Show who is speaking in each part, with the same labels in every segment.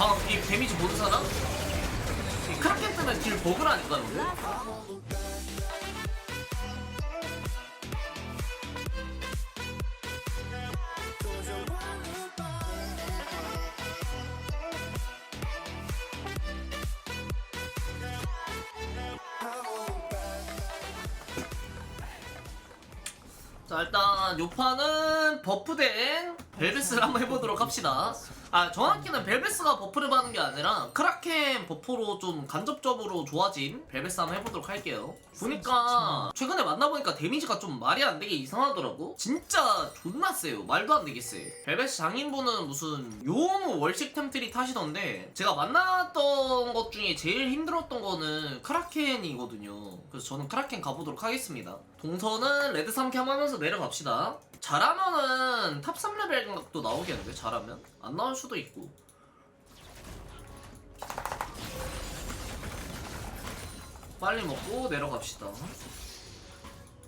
Speaker 1: 방금 이 데미지 모든 사람? 이 크라켄 뜨면 딜 버그라니까 근데? 자 일단 요 판은 버프된 벨베스를 한번 해보도록 합시다 아 정확히는 벨베스가 버프를 받는 게 아니라 크라켄 버프로 좀 간접적으로 좋아진 벨베스 한번 해보도록 할게요. 보니까 최근에 만나보니까 데미지가 좀 말이 안 되게 이상하더라고. 진짜 존나 세요. 말도 안 되게 세. 벨베스 장인분은 무슨 용 월식 템트리 타시던데 제가 만났던 것 중에 제일 힘들었던 거는 크라켄이거든요. 그래서 저는 크라켄 가보도록 하겠습니다. 동선은 레드 3캠 하면서 내려갑시다 잘하면은 탑 3레벨 감각도 나오겠는데? 잘하면? 안 나올 수도 있고. 빨리 먹고 내려갑시다.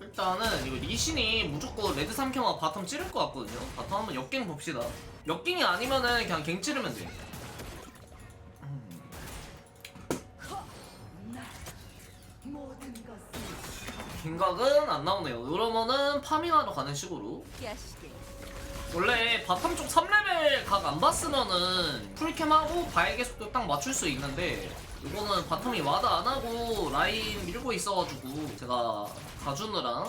Speaker 1: 일단은 이거 리신이 무조건 레드 3캠하고 바텀 찌를 것 같거든요. 바텀 한번 역갱 봅시다. 역갱이 아니면은 그냥 갱 찌르면 돼 갱각은 안 나오네요. 그러면은 파밍하러 가는 식으로. 원래 바텀 쪽 3레벨 각 안 봤으면은 풀캠하고 바에게 속도 딱 맞출 수 있는데 이거는 바텀이 와드 안 하고 라인 밀고 있어가지고 제가 가주느라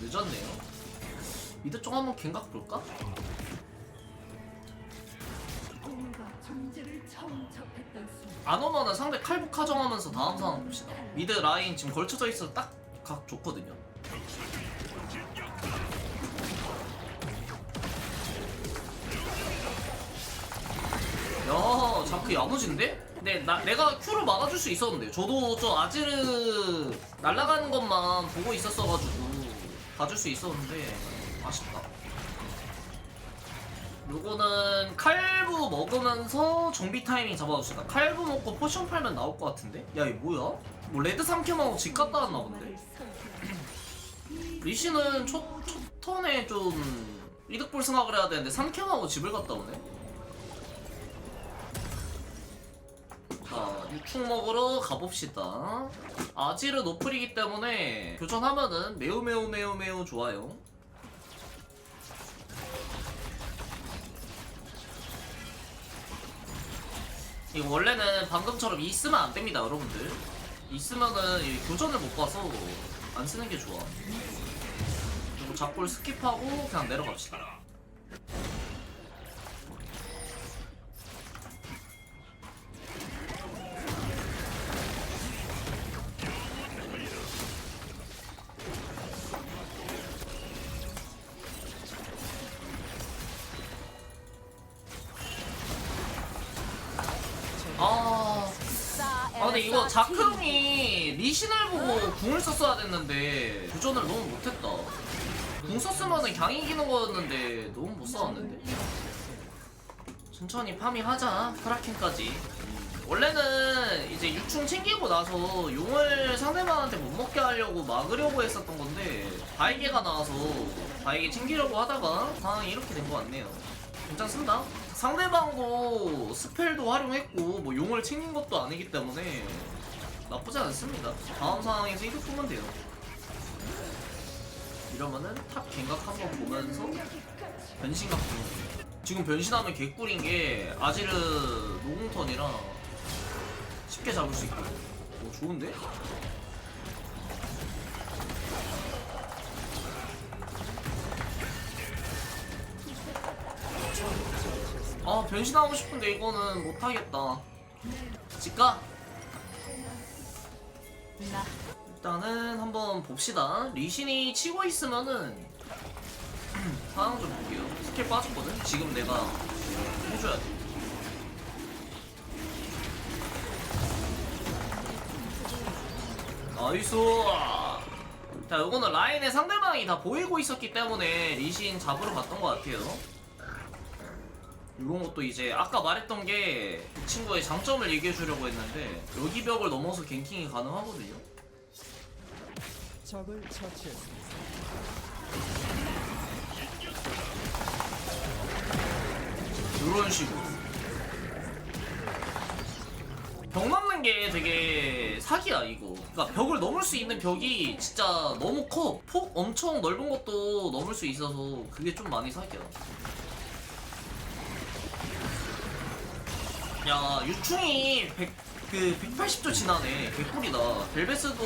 Speaker 1: 늦었네요. 미드 쪽 한번 갱각 볼까? 안 오면은 상대 칼북 하정하면서 다음 상황 봅시다. 미드 라인 지금 걸쳐져 있어서 딱 각 좋거든요. 야, 자크 야무진데? 근데 나, 내가 큐로 막아줄 수 있었는데. 저도 저 아지르 날아가는 것만 보고 있었어가지고 봐줄 수 있었는데 아쉽다 요거는 칼부 먹으면서 정비 타이밍 잡아줍시다 칼부 먹고 포션 팔면 나올 것 같은데? 야 이거 뭐야? 뭐 레드 3캠하고 집 갔다 왔나 본데? 리시는 첫, 첫 턴에 좀 이득 볼 생각을 해야 되는데 3캠하고 집을 갔다 오네? 자, 유충 먹으러 가봅시다. 아지르 노플이기 때문에 교전하면은 매우 매우 매우 매우 좋아요. 이거 원래는 방금처럼 있으면 안 됩니다, 여러분들. 있으면은 이 교전을 못 봐서 안 쓰는 게 좋아. 그리고 잡골 스킵하고 그냥 내려갑시다. 근데 이거 자크형이 리신을 보고 궁을 썼어야 됐는데 교전을 너무 못했다. 궁 썼으면은 그냥 이기는 거였는데 너무 못 싸웠는데? 천천히 파밍하자 크라켄까지. 원래는 이제 유충 챙기고 나서 용을 상대방한테 못 먹게 하려고 막으려고 했었던 건데 바이게가 나와서 바이게 챙기려고 하다가 상황이 이렇게 된 것 같네요 괜찮습니다. 상대방도 스펠도 활용했고 뭐 용을 챙긴 것도 아니기 때문에 나쁘지 않습니다. 다음 상황에서 이득 보면 돼요. 이러면은 탑 갱각 한번 보면서 보면 돼요 지금 변신하면 개꿀인 게 아지르 노공턴이라 쉽게 잡을 수 있고. 오 좋은데? 변신하고 싶은데 이거는 못하겠다. 집가 일단은 한번 봅시다. 리신이 치고 있으면은 상황 좀 볼게요. 스킬 빠졌거든? 지금 내가 해줘야 돼. 나이스! 자 요거는 라인에 상대방이 다 보이고 있었기 때문에 리신 잡으러 갔던 것 같아요 이런 것도 이제 아까 말했던 게 이 친구의 장점을 얘기해 주려고 했는데 여기 벽을 넘어서 갱킹이 가능하거든요.
Speaker 2: 적을 처치했습니다.
Speaker 1: 이런 식으로. 벽 넘는 게 되게 사기야 이거. 그러니까 벽을 넘을 수 있는 벽이 진짜 너무 커 폭 엄청 넓은 것도 넘을 수 있어서 그게 좀 많이 사기야 야 유충이 100, 그 180조 지나네. 개꿀이다. 벨베스도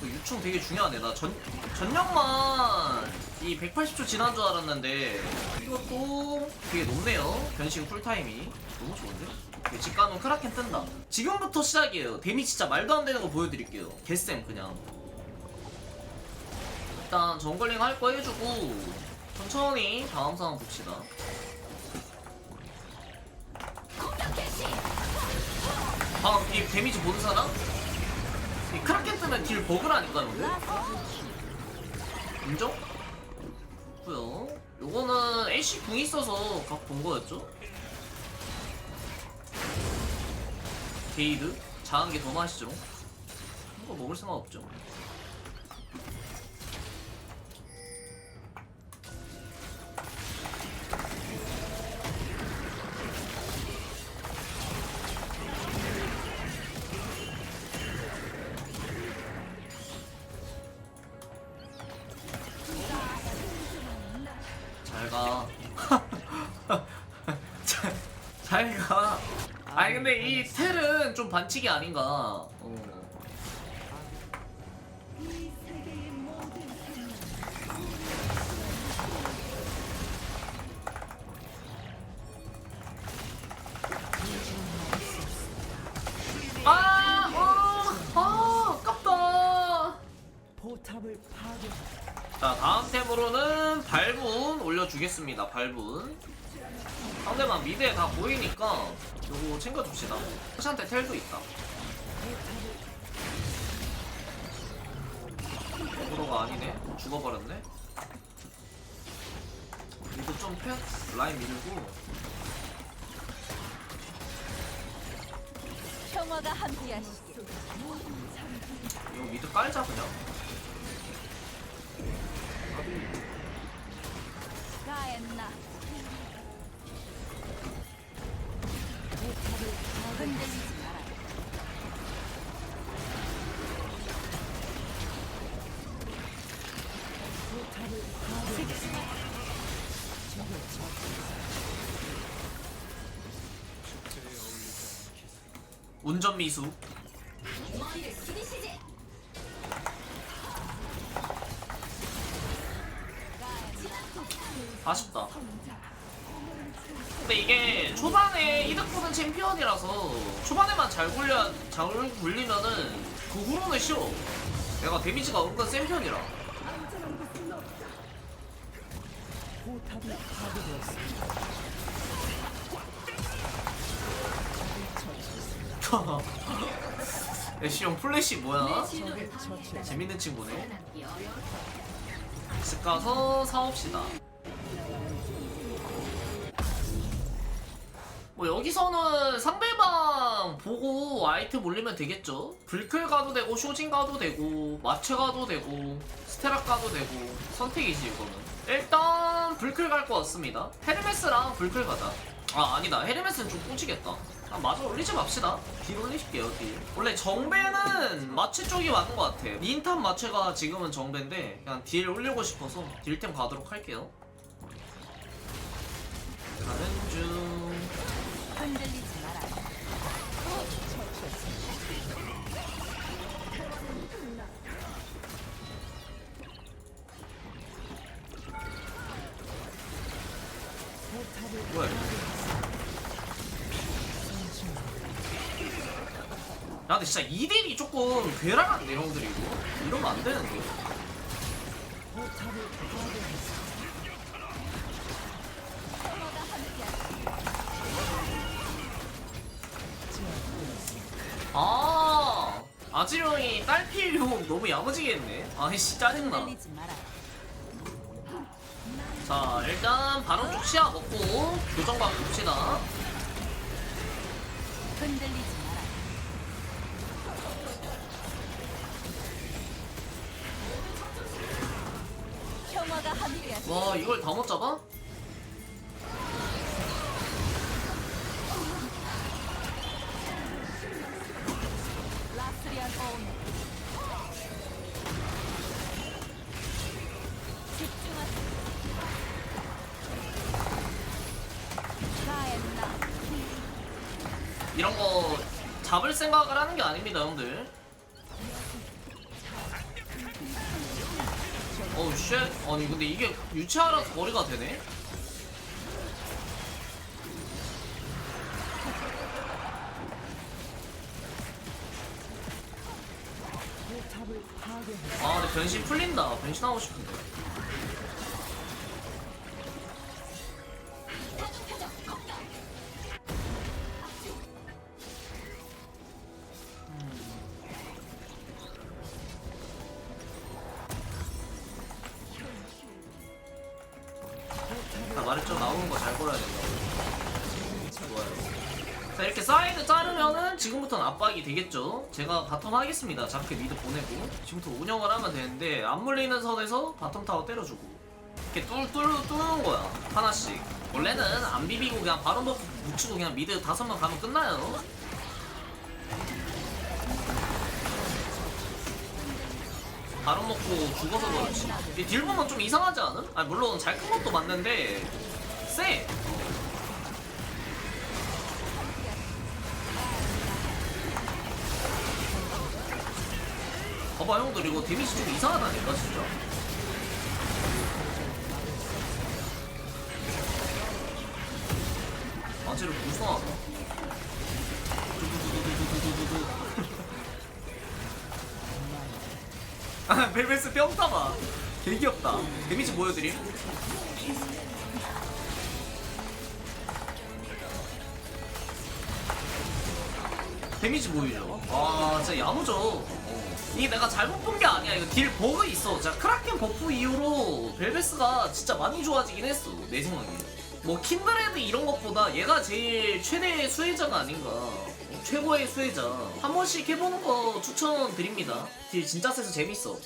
Speaker 1: 그 유충 되게 중요하네. 나 전, 전력만 이 180조 지난 줄 알았는데 이것도 되게 높네요. 변신 쿨타임이. 너무 좋은데? 집 가면 크라켄 뜬다. 지금부터 시작이에요. 데미 진짜 말도 안 되는 거 보여드릴게요. 개쌤 그냥. 일단 정글링 할 거 해주고 천천히 다음 상황 봅시다 방금 이 데미지 보는 사람? 이 크라켄 뜨면 딜 버그라니까요 근데? 인정? 고요 요거는 애쉬 궁 있어서 각 본 거였죠? 게이드? 작은 게더 맛있죠? 이거 먹을 생각 없죠? 근데 이 텔은 좀 반칙이 아닌가. 어. 아, 어, 아, 아깝다.
Speaker 2: 포탑을 파괴.
Speaker 1: 자 다음 템으로는 발분 올려주겠습니다 발분 상대방 미드에 다 보이니까 요거 챙겨줍시다 사시한테 텔도 있다 어그로가 아니네 죽어버렸네 미드 좀 펴? 라인 밀고
Speaker 3: 평화가 함께하시길.
Speaker 1: 이거 미드 깔자 그냥
Speaker 3: 가엔나.
Speaker 1: 운전 미수 아쉽다. 근데 이게 초반에 이득 보는 챔피언이라서 초반에만 잘 굴려 잘 굴리면은 그 후로는 쉬워. 내가 데미지가 은근 센 편이라.
Speaker 2: 포탑이 파괴되었습니다.
Speaker 1: 애쉬 형 플래시 뭐야?
Speaker 2: 적을 처치했습니다.
Speaker 1: 재밌는 친구네. 집 가서 사옵시다. 뭐 여기서는 상대방 보고 아이템 올리면 되겠죠? 불클 가도 되고 쇼진 가도 되고 마체 가도 되고 스테락 가도 되고 선택이지 이거는 일단 불클 갈 것 같습니다 헤르메스랑 불클 가자 아 아니다. 헤르메스는 좀 꽂히겠다. 아 마저 올리지 맙시다. 딜 올리실게요 딜 원래 정배는 마체 쪽이 맞는 것 같아요 닌탑 마체가 지금은 정배인데 그냥 딜 올리고 싶어서 딜템 가도록 할게요. 가는 중 야 근데 진짜 2딜이 조금 괴랄한데 형들이 이거 이러면 안 되는데. 아 아지령이 딸피용 너무 야무지게 했네 아이씨 짜증나. 자 일단 바로 쪽 시야 먹고 교정방 봅시다 와 이걸 다 못 잡아? 이런 거 잡을 생각을 하는 게 아닙니다, 형들. 쉣 아니 근데 이게 유치하라서 거리가 되네. 아 근데 변신 풀린다. 변신하고 싶은데 지금부터는 압박이 되겠죠? 제가 바텀 하겠습니다. 자크 미드 보내고. 지금부터 운영을 하면 되는데 안 물리는 선에서 바텀 타워 때려주고. 이렇게 뚫뚫 뚫는 거야. 하나씩. 원래는 안 비비고 그냥 바로 먹고 묻히고 그냥 미드 다섯 명 가면 끝나요. 바로 먹고 죽어서 그렇지. 이 딜보면 좀 이상하지 않음? 아니 물론 잘 큰 것도 맞는데 쎄 봐봐 형들 이거 데미지 좀 이상하다니까 진짜 아쟤를 무서워하다 두두두두두두두두. 아 벨베스 뿅타봐 개 귀엽다 데미지 보여드림 데미지 보이죠? 아 진짜 야무져 어. 이게 내가 잘못 본 게 아니야. 이거 딜 버그 있어. 자 크라켄 버프 이후로 벨베스가 진짜 많이 좋아지긴 했어 내 생각에. 뭐 킨드레드 이런 것보다 얘가 제일 최대의 수혜자가 아닌가. 어, 최고의 수혜자. 한 번씩 해보는 거 추천드립니다. 딜 진짜 세서 재밌어